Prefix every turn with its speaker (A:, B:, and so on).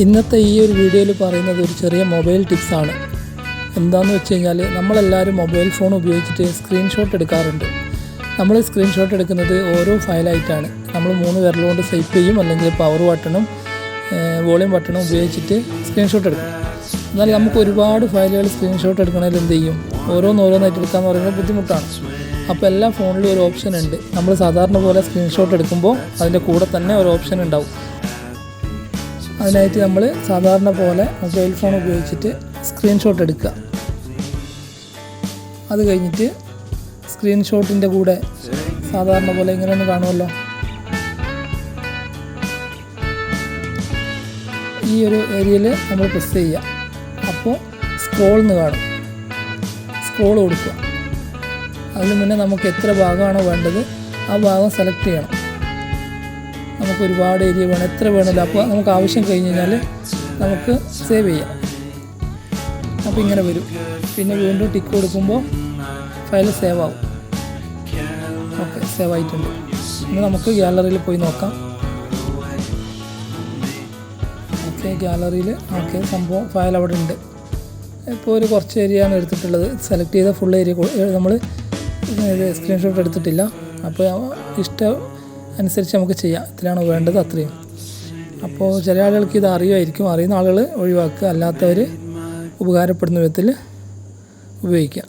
A: ഇന്നത്തെ ഈ ഒരു വീഡിയോയിൽ പറയുന്നത് ഒരു ചെറിയ മൊബൈൽ ടിപ്സാണ് എന്താണെന്ന് വെച്ച് കഴിഞ്ഞാൽ നമ്മളെല്ലാവരും മൊബൈൽ ഫോൺ ഉപയോഗിച്ചിട്ട് സ്ക്രീൻഷോട്ട് എടുക്കാറുണ്ട്. നമ്മൾ സ്ക്രീൻഷോട്ട് എടുക്കുന്നത് ഓരോ ഫയലായിട്ടാണ് നമ്മൾ മൂന്ന് വിരലുകൊണ്ട് സൈപ്പ് ചെയ്യും അല്ലെങ്കിൽ പവർ ബട്ടണും വോളിയം ബട്ടണും ഉപയോഗിച്ചിട്ട് സ്ക്രീൻഷോട്ട് എടുക്കും. എന്നാൽ നമുക്ക് ഒരുപാട് ഫയലുകൾ സ്ക്രീൻഷോട്ട് എടുക്കണമെങ്കിൽ എന്ത് ചെയ്യും? ഓരോന്നോരോന്നായിട്ട് എടുക്കാൻ പറയുന്നത് ബുദ്ധിമുട്ടാണ്. അപ്പോൾ എല്ലാ ഫോണിലും ഒരു ഓപ്ഷൻ ഉണ്ട്. നമ്മൾ സാധാരണ പോലെ സ്ക്രീൻഷോട്ട് എടുക്കുമ്പോൾ അതിന്റെ കൂടെ തന്നെ ഒരു ഓപ്ഷൻ ഉണ്ടാവും. അതിനായിട്ട് നമ്മൾ സാധാരണ പോലെ മൊബൈൽ ഫോൺ ഉപയോഗിച്ചിട്ട് സ്ക്രീൻഷോട്ട് എടുക്കുക. അത് കഴിഞ്ഞിട്ട് സ്ക്രീൻഷോട്ടിന്റെ കൂടെ സാധാരണ പോലെ ഇങ്ങനെ ഒന്ന് കാണുമല്ലോ. ഈ ഒരു ഏരിയയിൽ നമ്മൾ പ്രസ് ചെയ്യുക. അപ്പോൾ സ്ക്രോൾ എന്ന് കാണും. സ്ക്രോൾ കൊടുക്കുക. അതിന് മുന്നേ നമുക്ക് എത്ര ഭാഗമാണോ വേണ്ടത് ആ ഭാഗം സെലക്ട് ചെയ്യണം. നമുക്ക് ഒരുപാട് ഏരിയ വേണം. എത്ര വേണമല്ലോ. അപ്പോൾ നമുക്ക് ആവശ്യം കഴിഞ്ഞ് കഴിഞ്ഞാൽ നമുക്ക് സേവ് ചെയ്യാം. അപ്പോൾ ഇങ്ങനെ വരും. പിന്നെ വീണ്ടും ടിക്ക് കൊടുക്കുമ്പോൾ ഫയൽ സേവ് ആവും. ഓക്കെ സേവ് ആയിട്ടുണ്ട്. ഇനി നമുക്ക് ഗ്യാലറിയിൽ പോയി നോക്കാം. ഓക്കെ ഗ്യാലറിയിൽ ഓക്കെ സംഭവം ഫയൽ അവിടെ ഉണ്ട്. ഇപ്പോൾ ഒരു കുറച്ച് ഏരിയയാണ് എടുത്തിട്ടുള്ളത്. സെലക്ട് ചെയ്ത ഫുൾ ഏരിയ നമ്മൾ സ്ക്രീൻഷോട്ട് എടുത്തിട്ടില്ല. അപ്പോൾ ഇഷ്ടം അനുസരിച്ച് നമുക്ക് ചെയ്യാം. എത്രയാണോ വേണ്ടത് അത്രയും. അപ്പോൾ ചില ആളുകൾക്ക് ഇത് അറിയുമായിരിക്കും. അറിയുന്ന ആളുകൾ ഒഴിവാക്കുക. അല്ലാത്തവർ ഉപകാരപ്പെടുന്ന വിധത്തിൽ ഉപയോഗിക്കുക.